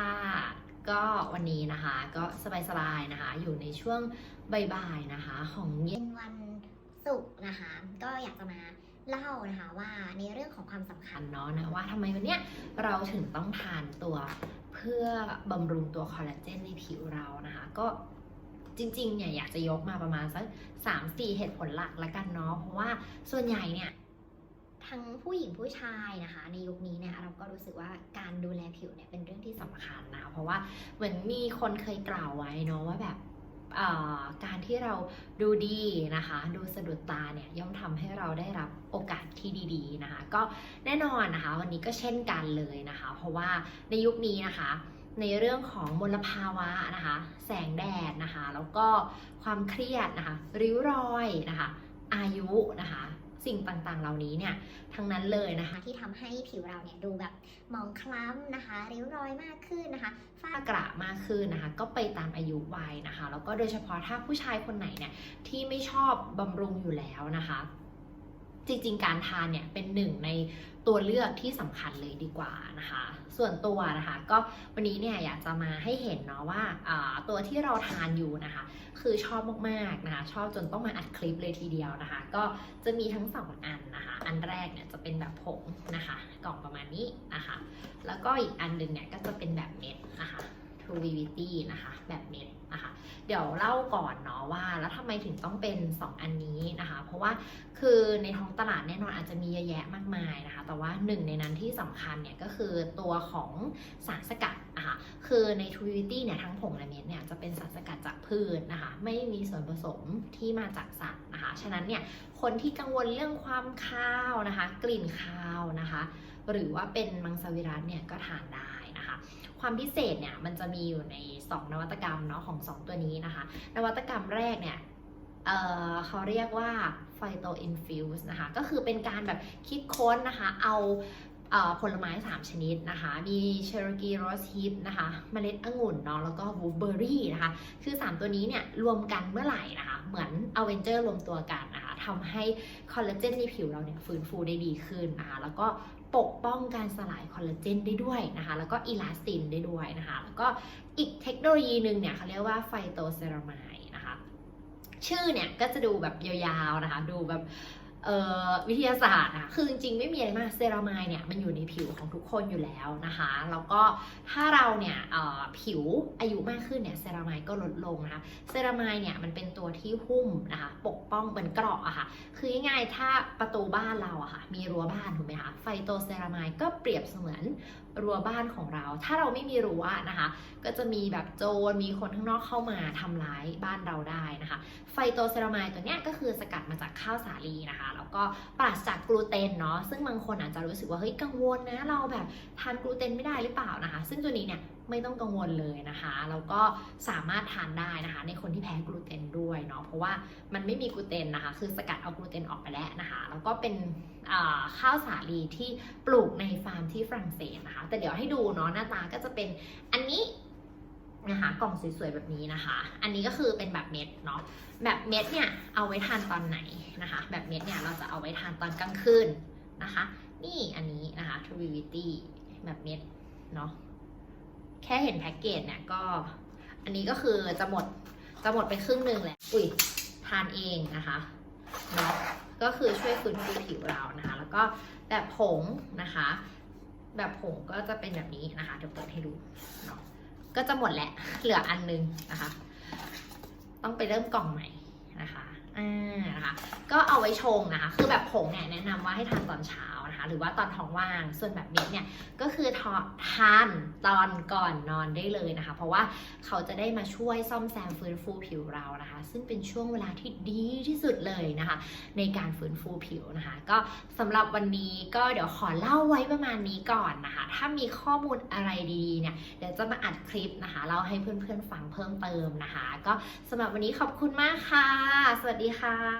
ค่ะ ก็วันนี้นะคะก็สบายๆนะคะ อยู่ในช่วงบ่ายๆนะคะ ของเย็นวันศุกร์นะคะ ก็อยากจะมาเล่านะคะว่าในเรื่องของความสำคัญเนาะนะว่าทำไมวันเนี้ยเราถึงต้องทานตัวเพื่อบำรุงตัวคอลลาเจนในผิวเรานะคะ ก็จริงๆเนี่ยอยากจะยกมาประมาณสัก3-4เหตุผลหลักละกันเนาะเพราะว่าส่วนใหญ่เนี่ย ทั้งผู้หญิงผู้ชายนะคะ ในยุคนี้เนี่ยเราก็รู้สึกว่าการดูแลผิวเนี่ยเป็นเรื่องที่สำสำคัญนะเพราะว่าเหมือนมีคนเคยกล่าวไว้เนาะว่าแบบการที่เราดูดีนะคะ ดูสะดุดตาเนี่ยย่อมทำให้เราได้รับโอกาสที่ดีๆนะคะ ก็แน่นอนนะคะ วันนี้ก็เช่นกันเลยนะคะ เพราะว่าในยุคนี้นะคะ ในเรื่องของมลภาวะนะคะ แสงแดดนะคะ แล้วก็ความเครียดนะคะ ริ้วรอยนะคะ อายุนะคะ สิ่งต่างๆ เหล่านี้เนี่ยทั้งนั้นเลยนะคะ ที่ทำให้ผิวเราเนี่ยดูแบบหมองคล้ำนะคะ ริ้วรอยมากขึ้นนะคะฝ้าฝ้ากระมากขึ้นนะคะ ก็ไปตามอายุวัยนะคะ แล้วก็โดยเฉพาะถ้าผู้ชายคนไหนเนี่ยที่ไม่ชอบบำรุงอยู่แล้วนะคะ จริงๆ การทานเนี่ยเป็นหนึ่งในตัวเลือกที่สำคัญเลยดีกว่านะคะ ส่วนตัวนะคะก็วันนี้เนี่ยอยากจะมาให้เห็นเนาะว่าตัวที่เราทานอยู่นะคะ คือชอบมากๆนะคะชอบจนต้องมาอัดคลิปเลยทีเดียวนะคะ ก็จะมีทั้งสองอันนะคะ อันแรกเนี่ยจะเป็นแบบผงนะคะ กล่องประมาณนี้นะคะ แล้วก็อีกอันหนึ่งเนี่ยก็จะเป็นแบบเม็ดนะคะ True Vivity นะคะ แบบเม็ดนะคะ เดี๋ยวเล่าก่อนเนาะว่า แล้วทำไมถึงต้องเป็น 2 อันนี้นะคะ เพราะว่าคือในท้องตลาดแน่นอนอาจจะมีเยอะแยะมากมายนะคะ แต่ว่าหนึ่งในนั้นที่สำคัญเนี่ยก็คือตัวของสารสกัดนะคะคือใน True Vivity เนี่ยทั้งผงและเม็ดเนี่ยจะเป็นสารสกัดจากพืชนะคะไม่มีส่วนผสมที่มาจากสัตว์นะคะ ฉะนั้นเนี่ยคนที่กังวลเรื่องความคาวนะคะ กลิ่นคาวนะคะ หรือว่าเป็นมังสวิรัตเนี่ยก็ทานได้ ความพิเศษเนี่ยมันจะมีอยู่ใน 2 นวัตกรรมเนาะของ 2 ตัวนี้นะคะ นวัตกรรมแรกเนี่ยเเขาเรียกว่า phyto infuse นะคะ ก็คือเป็นการแบบคิดค้นนะคะ เอาผลไม้ 3 ชนิดนะคะ มีเชอร์กีโรสฮิปนะคะ เมล็ดองุ่นเนาะ แล้วก็บูเบอรี่นะคะ คือ 3 ตัวนี้เนี่ยรวมกันเมื่อไหร่นะคะ เหมือนอเวนเจอร์รวมตัวกันนะคะทำให้คอลลาเจนในผิวเราเนี่ยฟื้นฟูได้ดีขึ้นนะคะ แล้วก็ ปกป้องการสลายคอลลาเจนได้ด้วยนะคะ แล้วก็อิลาสตินได้ด้วยนะคะ แล้วก็อีกเทคโนโลยีหนึ่งเนี่ยเขาเรียกว่าไฟโตเซรามายนะคะ ชื่อเนี่ยก็จะดูแบบยาวๆนะคะ ดูแบบ วิทยาศาสตร์อะคือจริงๆไม่มีอะไรมากเซรามายเนี่ยมันอยู่ในผิวของทุกคนอยู่แล้วนะคะ แล้วก็ถ้าเราเนี่ยเอ่อผิวอายุมากขึ้นเนี่ยเซรามายก็ลดลงนะคะเซรามายเนี่ยมันเป็นตัวที่หุ้มนะคะปกป้องเป็นเกราะอะค่ะ คือง่ายๆถ้าประตูบ้านเราอะค่ะมีรั้วบ้านถูกไหมคะไฟโตเซรามายก็เปรียบเสมือนรั้วบ้านของเรา ถ้าเราไม่มีรั้วนะคะ ก็จะมีแบบโจรมีคนข้างนอกเข้ามาทำร้ายบ้านเราได้นะคะ ไฟโตเซรามายตัวเนี้ยก็คือสกัดมาจากข้าวสาลีนะคะแล้วก็ปราศจากกลูเตนเนาะซึ่งบางคนอาจจะรู้สึกว่าเฮ้ยกังวลนะ เราแบบทานกลูเตนไม่ได้หรือเปล่านะคะ ซึ่งตัวนี้เนี่ยไม่ต้องกังวลเลยนะคะแล้วก็สามารถทานได้นะคะ ในคนที่แพ้กลูเตนด้วยเนาะเพราะว่ามันไม่มีกลูเตนนะคะ คือสกัดเอากลูเตนออกไปแล้วนะคะแล้วก็เป็นข้าวสาลีที่ปลูกในฟาร์มที่ฝรั่งเศสนะคะ แต่เดี๋ยวให้ดูเนาะหน้าตาก็จะเป็นอันนี้ นะคะกล่องสวยๆแบบนี้นะคะ อันนี้ก็คือเป็นแบบเม็ดเนาะแบบเม็ดเนี่ยเอาไว้ทานตอนไหนนะคะ แบบเม็ดเนี่ยเราจะเอาไว้ทานตอนกลางคืนนะคะ นี่อันนี้นะคะ t r u v i t y แบบเม็ดเนาะแค่เห็นแพ็กเกจเนี่ยก็ อันนี้ก็คือจะหมดจะหมดไปครึ่งหนึ่งแหละอุ้ยทานเองนะคะเนาะก็คือช่วยฟื้นฟูผิวเรานะคะ แล้วก็แบบผงนะคะ แบบผงก็จะเป็นแบบนี้นะคะเดี๋ยวเปิดให้ดูเนาะ ก็จะหมดแหละเหลืออันนึงนะคะ ต้องไปเริ่มกล่องใหม่นะคะอ่านะคะ ก็เอาไว้ชงนะคะ คือแบบผงเนี่ยแนะนำว่าให้ทานตอนเช้า นะคะหรือว่าตอนท้องว่างส่วนแบบเม็ดเนี่ยก็คือทอทานตอนก่อนนอนได้เลยนะคะ เพราะว่าเขาจะได้มาช่วยซ่อมแซมฟื้นฟูผิวเรานะคะ ซึ่งเป็นช่วงเวลาที่ดีที่สุดเลยนะคะ ในการฟื้นฟูผิวนะคะ ก็สำหรับวันนี้ก็เดี๋ยวขอเล่าไว้ประมาณนี้ก่อนนะคะ ถ้ามีข้อมูลอะไรดีๆเนี่ยเดี๋ยวจะมาอัดคลิปนะคะเล่าให้เพื่อนๆฟังเพิ่มเติมนะคะ ก็สำหรับวันนี้ขอบคุณมากค่ะ สวัสดีค่ะ